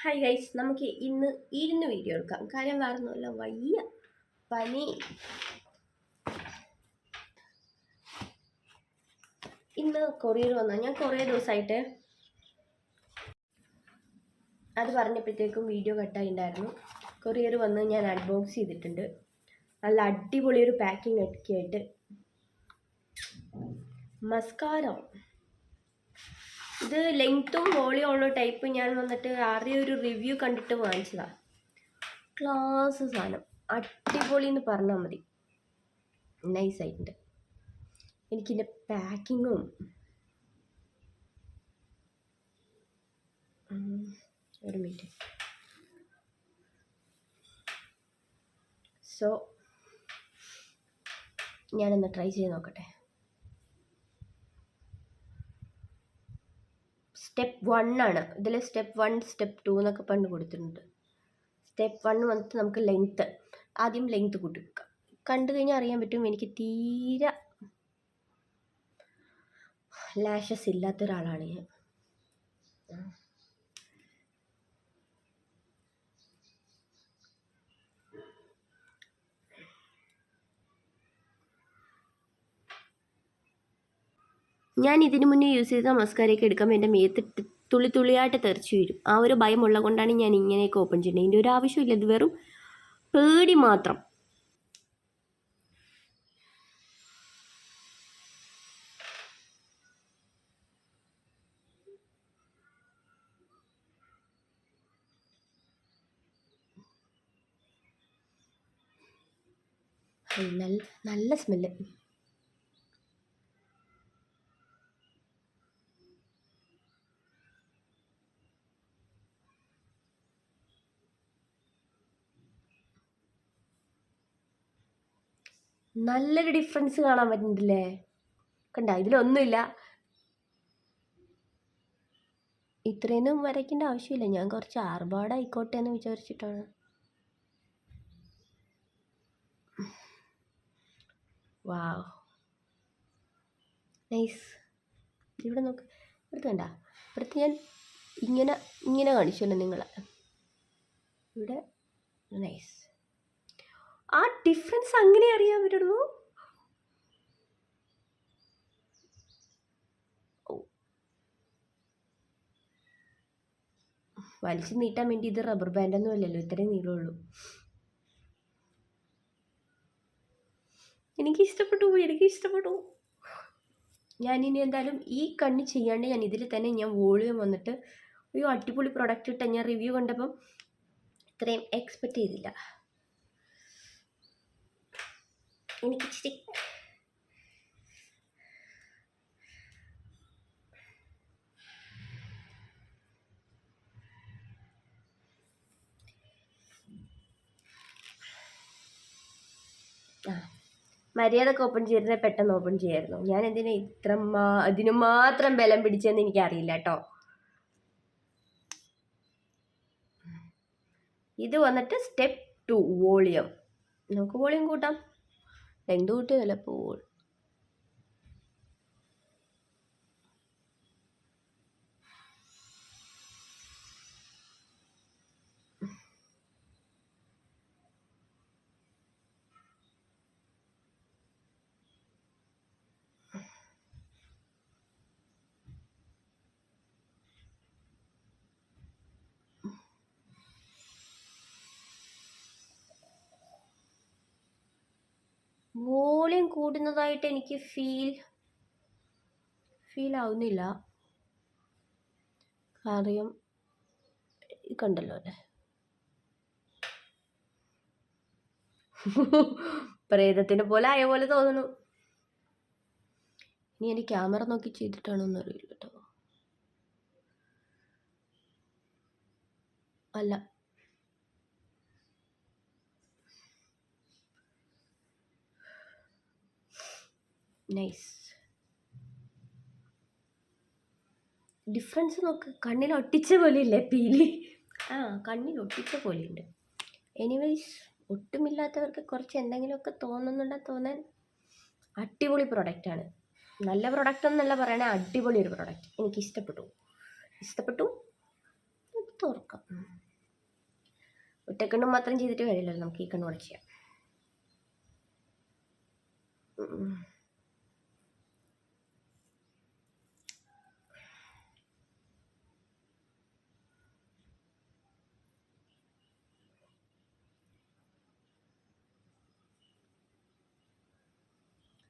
Hi guys നമുക്ക് ഇന്ന് ഇരുന്ന് വീഡിയോ എടുക്കാം. കാര്യം വേറൊന്നുമല്ല വയ്യ പനി. ഇന്ന് കൊറിയർ വന്ന. ഞാൻ കുറേ ദിവസമായിട്ട് അത് പറഞ്ഞപ്പോഴത്തേക്കും വീഡിയോ കട്ടായിട്ടുണ്ടായിരുന്നു കൊറിയർ വന്ന് ഞാൻ അൺബോക്സ് ചെയ്തിട്ടുണ്ട്. നല്ല അടിപൊളി ഒരു പാക്കിംഗ് ഒക്കെ ആയിട്ട്. മസ്കാരം ഇത് ലെങ്ത്തും വോളിയും ഉള്ള ടൈപ്പ് ഞാൻ വന്നിട്ട് ആദ്യം ഒരു റിവ്യൂ കണ്ടിട്ട് വാങ്ങിച്ചതാണ് ക്ലാസ് സാധനം അടിപൊളി എന്ന് പറഞ്ഞാൽ മതി നൈസായിട്ടുണ്ട് എനിക്കിന്റെ പാക്കിങ്ങും ഒരു മിനിറ്റ് സോ ഞാനൊന്ന് ട്രൈ ചെയ്ത് നോക്കട്ടെ. സ്റ്റെപ്പ് വൺ ആണ്. ഇതിൽ സ്റ്റെപ്പ് വൺ സ്റ്റെപ്പ് ടു എന്നൊക്കെ പറഞ്ഞ് കൊടുത്തിട്ടുണ്ട്. സ്റ്റെപ്പ് വൺ വന്നിട്ട് നമുക്ക് ലെങ്ത്ത്. ആദ്യം ലെങ്ത്ത് കൂട്ടി കണ്ടു കഴിഞ്ഞാൽ അറിയാൻ പറ്റും എനിക്ക് തീരെ ലാഷസ് ഇല്ലാത്ത ഒരാളാണ് ഞാൻ. ഞാൻ ഇതിനു മുന്നേ യൂസ് ചെയ്ത മസ്കാരയൊക്കെ എടുക്കുമ്പോൾ എന്റെ മേത്ത് തുള്ളി തുള്ളിയായിട്ട് തെറിച്ച് വരും ആ ഒരു ഭയം ഉള്ളത് കൊണ്ടാണ് ഞാൻ ഇങ്ങനെയൊക്കെ ഓപ്പൺ ചെയ്യുന്നത്. ഇതിന്റെ ഒരു ആവശ്യമില്ല. ഇത് വെറും പേടി മാത്രം. നല്ല നല്ല സ്മെല്ല് നല്ലൊരു ഡിഫറൻസ് കാണാൻ പറ്റുന്നില്ലേ? കണ്ട? ഇതിലൊന്നുമില്ല. ഇത്രയൊന്നും വരയ്ക്കേണ്ട ആവശ്യമില്ല. ഞാൻ കുറച്ച് ആർഭാടായിക്കോട്ടെ എന്ന് വിചാരിച്ചിട്ടാണ്. വാവ്. നൈസ്. ഇവിടെ നോക്ക്. ഇവിടുത്തെ കണ്ട? ഇവിടുത്തെ ഞാൻ ഇങ്ങനെ ഇങ്ങനെ കാണിച്ചല്ലോ നിങ്ങളെ. ഇവിടെ. നൈസ്. ആ ഡിഫറൻസ് അങ്ങനെ അറിയാൻ പറ്റുള്ളൂ ഓ. വലിച്ചു നീട്ടാൻ വേണ്ടി ഇത് റബ്ബർ ബാൻഡൊന്നും അല്ലല്ലോ ഇത്രയും നീളമുള്ളൂ എനിക്ക് ഇഷ്ടപ്പെട്ടു എനിക്ക് ഇഷ്ടപ്പെട്ടു. ഞാൻ ഇനി എന്തായാലും ഈ കണ്ണ് ചെയ്യാണ്ട് ഞാൻ ഇതിൽ തന്നെ ഞാൻ വോളിയം വന്നിട്ട് ഒരു അടിപൊളി പ്രൊഡക്റ്റ് ഇട്ട ഞാൻ റിവ്യൂ കണ്ടപ്പം ഇത്രയും എക്സ്പെക്റ്റ് ചെയ്തില്ല. എനിക്ക് ഇച്ചിരി മര്യാദയ്ക്ക് ഓപ്പൺ ചെയ്തിരുന്ന പെട്ടെന്ന് ഓപ്പൺ ചെയ്യായിരുന്നു. ഞാൻ എന്തിനാ ഇത്ര മാ അതിനു മാത്രം ബലം പിടിച്ചെന്ന് എനിക്കറിയില്ല കേട്ടോ. ഇത് വന്നിട്ട് സ്റ്റെപ്പ് ടു വോളിയം. നമുക്ക് വോളിയം കൂട്ടാം. ലെങ്ത് കൂട്ടിയതല്ല ഇപ്പോൾ വോളിയം കൂടുന്നതായിട്ട് എനിക്ക് ഫീൽ ഫീൽ ആവുന്നില്ല. കാര്യം കണ്ടല്ലോ അല്ലേ? പ്രേതത്തിനെ പോലെ ആയ പോലെ തോന്നുന്നു. ഇനി എനിക്ക് ക്യാമറ നോക്കി ചെയ്തിട്ടാണോ എന്നറിയില്ല കേട്ടോ അല്ല നൈസ് ഡിഫറൻസ് നോക്ക്. കണ്ണിൽ ഒട്ടിച്ച പോലെ ഇല്ലേ പീലി? ആ കണ്ണിൽ ഒട്ടിച്ച പോലെയുണ്ട്. എനിവേയ്സ് ഒട്ടുമില്ലാത്തവർക്ക് കുറച്ച് എന്തെങ്കിലുമൊക്കെ തോന്നുന്നുണ്ടെങ്കിൽ തോന്നാൻ അടിപൊളി പ്രൊഡക്റ്റാണ് നല്ല പ്രൊഡക്റ്റ് എന്നല്ല പറയണേ അടിപൊളി ഒരു പ്രൊഡക്റ്റ് എനിക്ക് ഇഷ്ടപ്പെട്ടു. ഇഷ്ടപ്പെട്ടു? തുറക്കാം. ഒറ്റക്കണ്ണും മാത്രം ചെയ്തിട്ട് കാര്യമില്ലല്ലോ നമുക്ക് ഈ കണ്ണോടെ ചെയ്യാം.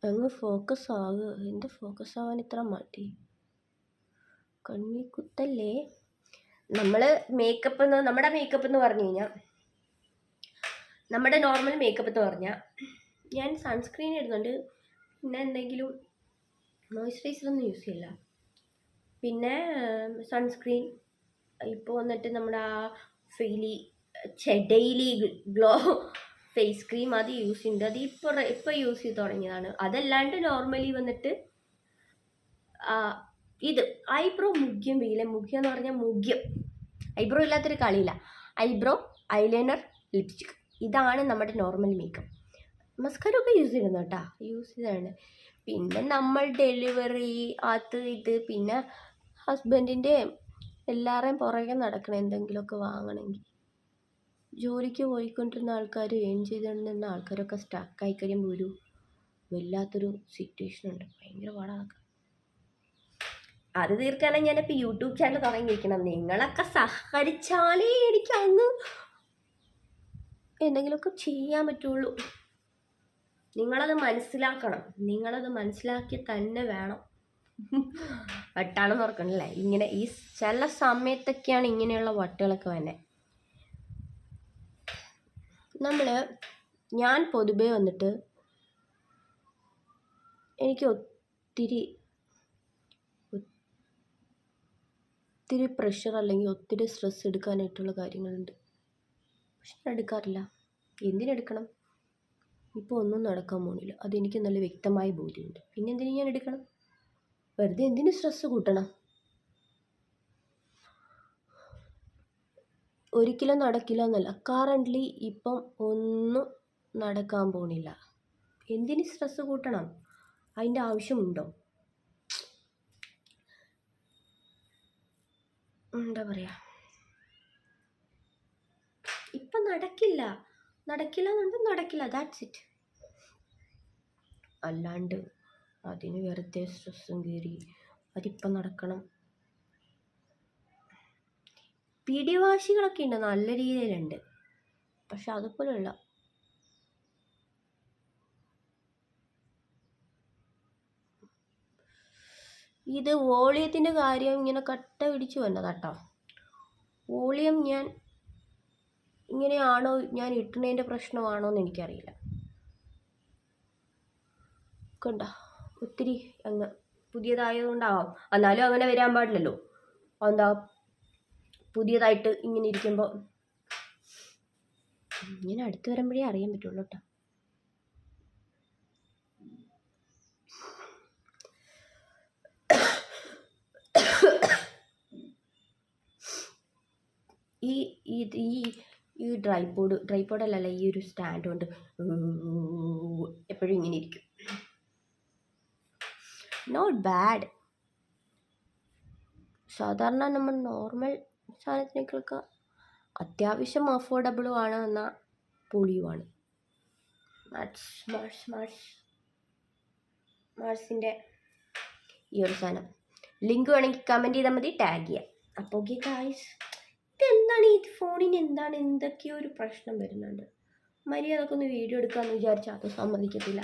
അങ്ങ് ഫോക്കസ് ആകുക എന്താ ഫോക്കസ് ആവാൻ ഇത്ര മാറ്റി കണ്ണി കുത്തല്ലേ നമ്മൾ മേക്കപ്പ് എന്ന് നമ്മുടെ മേക്കപ്പ് എന്ന് പറഞ്ഞു കഴിഞ്ഞാൽ നമ്മുടെ നോർമൽ മേക്കപ്പ് എന്ന് പറഞ്ഞാൽ ഞാൻ സൺസ്ക്രീൻ ഇടുന്നുണ്ട്. പിന്നെ എന്തെങ്കിലും മോയ്സ്ചറൈസർ ഒന്നും യൂസ് ചെയ്യില്ല. പിന്നെ സൺസ്ക്രീൻ ഇപ്പോൾ വന്നിട്ട് നമ്മുടെ ആ ഫെയിലി ഡെയിലി ഗ്ലോ ഫേസ് ക്രീം അത് യൂസ് ചെയ്യുന്നുണ്ട്. അത് ഇപ്പോൾ ഇപ്പോൾ യൂസ് ചെയ്ത് തുടങ്ങിയതാണ്. അതല്ലാണ്ട് നോർമലി വന്നിട്ട് ഇത് ഐബ്രോ മുഖ്യം വീല മുഖ്യം എന്ന് പറഞ്ഞാൽ മുഖ്യം. ഐബ്രോ ഇല്ലാത്തൊരു കളിയില്ല. ഐബ്രോ ഐലൈനർ ലിപ്സ്റ്റിക് ഇതാണ് നമ്മുടെ നോർമൽ മേക്കപ്പ് മസ്കാര ഒക്കെ യൂസ് ചെയ്യുന്നു കേട്ടോ. യൂസ് ചെയ്താണ് പിന്നെ നമ്മൾ ഡെലിവറി അത് ഇത് പിന്നെ ഹസ്ബൻഡിന്റെ എല്ലാവരെയും പുറകെ നടക്കണം എന്തെങ്കിലുമൊക്കെ വാങ്ങണമെങ്കിൽ. ജോലിക്ക് പോയിക്കൊണ്ടിരുന്ന ആൾക്കാർ ഏൺ ചെയ്തുകൊണ്ടിരുന്ന ആൾക്കാരൊക്കെ സ്റ്റക്കായി കഴിയുമ്പോൾ ഒരു വല്ലാത്തൊരു സിറ്റുവേഷൻ ഉണ്ട്. ഭയങ്കര പാടാണ് അത് തീർക്കാനാണ് ഞാനിപ്പോൾ യൂട്യൂബ് ചാനൽ തുടങ്ങിയിരിക്കണം. നിങ്ങളൊക്കെ സഹകരിച്ചാലേ എനിക്ക് അങ്ങ് എന്തെങ്കിലുമൊക്കെ ചെയ്യാൻ പറ്റുള്ളൂ. നിങ്ങളത് മനസ്സിലാക്കണം. നിങ്ങളത് മനസ്സിലാക്കി തന്നെ വേണം. വട്ടാണെന്ന് ഓർക്കണല്ലേ? ഇങ്ങനെ ഈ ചില സമയത്തൊക്കെയാണ് ഇങ്ങനെയുള്ള വട്ടുകളൊക്കെ വന്നെ നമ്മൾ ഞാൻ പൊതുവേ വന്നിട്ട് എനിക്ക് ഒത്തിരി ഒത്തിരി പ്രഷർ അല്ലെങ്കിൽ ഒത്തിരി സ്ട്രെസ് എടുക്കാനായിട്ടുള്ള കാര്യങ്ങളുണ്ട്. പക്ഷെ ഞാൻ എടുക്കാറില്ല. എന്തിനെടുക്കണം? ഇപ്പോൾ ഒന്നും നടക്കാൻ പോണില്ല. അതെനിക്ക് നല്ല വ്യക്തമായ ബോധ്യമുണ്ട്. പിന്നെ എന്തിനു ഞാൻ എടുക്കണം? വെറുതെ എന്തിനു സ്ട്രെസ് കൂട്ടണം? ഒരിക്കലും നടക്കില്ല എന്നല്ല. കറന്റ്ലി ഇപ്പം ഒന്നും നടക്കാൻ പോണില്ല. എന്തിന് സ്ട്രെസ് കൂട്ടണം? അതിന്റെ ആവശ്യമുണ്ടോ? എന്താ പറയുക ഇപ്പം നടക്കില്ല. നടക്കില്ല എന്നുണ്ടോ നടക്കില്ല. ദാറ്റ്സ് ഇറ്റ് അല്ലാണ്ട് അതിന് വെറുതെ സ്ട്രെസ്സും കയറി അതിപ്പം നടക്കണം. പിടിവാശികളൊക്കെ ഉണ്ട് നല്ല രീതിയിലുണ്ട്. പക്ഷെ അതുപോലെയുള്ള ഇത് വോളിയത്തിന്റെ കാര്യം ഇങ്ങനെ കട്ട പിടിച്ചു വന്നത് കേട്ടോ വോളിയം ഞാൻ ഇങ്ങനെയാണോ ഞാൻ ഇട്ടുന്നതിന്റെ പ്രശ്നമാണോ എന്ന് എനിക്കറിയില്ല. കണ്ട? ഒത്തിരി അങ്ങ് പുതിയതായതുകൊണ്ടാവാം. എന്നാലും അങ്ങനെ വരാൻ പാടില്ലല്ലോ. എന്താ പുതിയതായിട്ട് ഇങ്ങനെ ഇരിക്കുമ്പോൾ ഇങ്ങനെ അടുത്ത് വരുമ്പോഴേ അറിയാൻ പറ്റുള്ളൂ കേട്ടോ ഈ ഈ ഈ ഡ്രൈപോഡ് അല്ലല്ല ഈ ഒരു സ്റ്റാൻഡ് കൊണ്ട് എപ്പോഴും ഇങ്ങനെ ഇരിക്കും. നോട്ട് ബാഡ് സാധാരണ നമ്മൾ നോർമൽ സാധനത്തിനേക്കാളൊക്കെ അത്യാവശ്യം അഫോർഡബിളും ആണ് എന്നാൽ പൊളിയുമാണ് മാർസ് മാർസ് മാർസ് മാർസിന്റെ ഈ ഒരു സാധനം. ലിങ്ക് വേണമെങ്കിൽ കമന്റ് ചെയ്താൽ മതി ടാഗ് ചെയ്യാം. അപ്പോൾ ഓക്കെ ഗായ്സ് ഇതെന്താണ്? ഈ ഫോണിന് എന്താണ്? എന്തൊക്കെയോ ഒരു പ്രശ്നം വരുന്നുണ്ട്. മര്യാദയ്ക്ക് ഒന്ന് വീഡിയോ എടുക്കാമെന്ന് വിചാരിച്ചാൽ അത് സമ്മതിക്കത്തില്ല.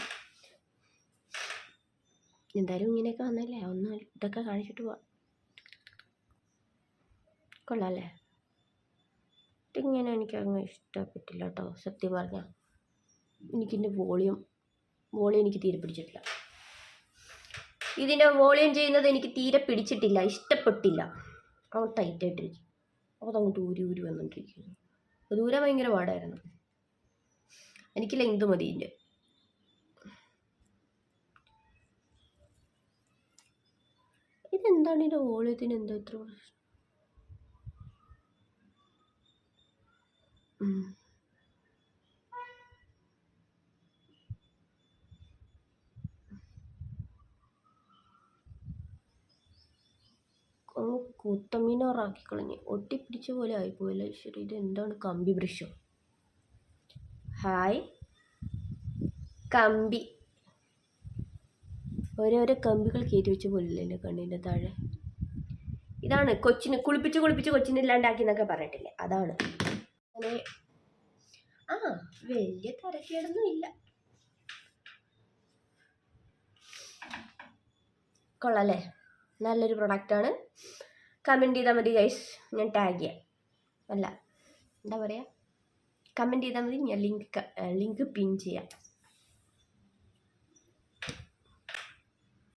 എന്തായാലും ഇങ്ങനെയൊക്കെ വന്നല്ലേ? ഒന്ന് ഇതൊക്കെ കാണിച്ചിട്ട് പോവാം. കൊള്ളാല്ലേ? ഇതിങ്ങനെ എനിക്കങ്ങ് ഇഷ്ടപ്പെട്ടില്ല കേട്ടോ സത്യം പറഞ്ഞാൽ എനിക്കിന്റെ വോളിയം വോളിയം എനിക്ക് തീരെ പിടിച്ചിട്ടില്ല. ഇതിന്റെ വോളിയം ചെയ്യുന്നത് എനിക്ക് തീരെ പിടിച്ചിട്ടില്ല ഇഷ്ടപ്പെട്ടില്ല. അവൾ ടൈറ്റായിട്ടിരിക്കും. അപ്പോൾ അങ്ങോട്ട് ഊരി ഊരി വന്നുകൊണ്ടിരിക്കുന്നു അപ്പോൾ ദൂരം ഭയങ്കര പാടായിരുന്നു. എനിക്ക് ലെങ്ത് മതി ഇതിന്റെ ഇതെന്താണ് ഇതിന്റെ വോളിയത്തിന് എന്താ ഇത്ര പ്രശ്നം അങ്ങ് കുത്തമ്മീനാറാക്കി കളഞ്ഞ് ഒട്ടിപ്പിടിച്ച പോലെ ആയിപ്പോയല്ലോ ഈശ്വര. ഇത് എന്താണ് കമ്പി വൃക്ഷം? ഹായ്. കമ്പി. ഓരോരോ കമ്പികൾ കയറ്റി വെച്ച പോലില്ല കണ്ണിന്റെ താഴെ? ഇതാണ് കൊച്ചിന് കുളിപ്പിച്ച് കുളിപ്പിച്ച് കൊച്ചിനെ ഇല്ലാണ്ടാക്കി എന്നൊക്കെ പറഞ്ഞിട്ടില്ലേ? അതാണ്. അങ്ങനെ ആ വലിയ തരക്കേടൊന്നും ഇല്ല. കൊള്ളാല്ലേ? നല്ലൊരു പ്രൊഡക്റ്റാണ് കമന്റ് ചെയ്താൽ മതി ഗൈസ് ഞാൻ ടാഗ് ചെയ്യാം. അല്ല എന്താ പറയുക കമന്റ് ചെയ്താൽ മതി ഞാൻ ലിങ്ക് ലിങ്ക് പിൻ ചെയ്യാം.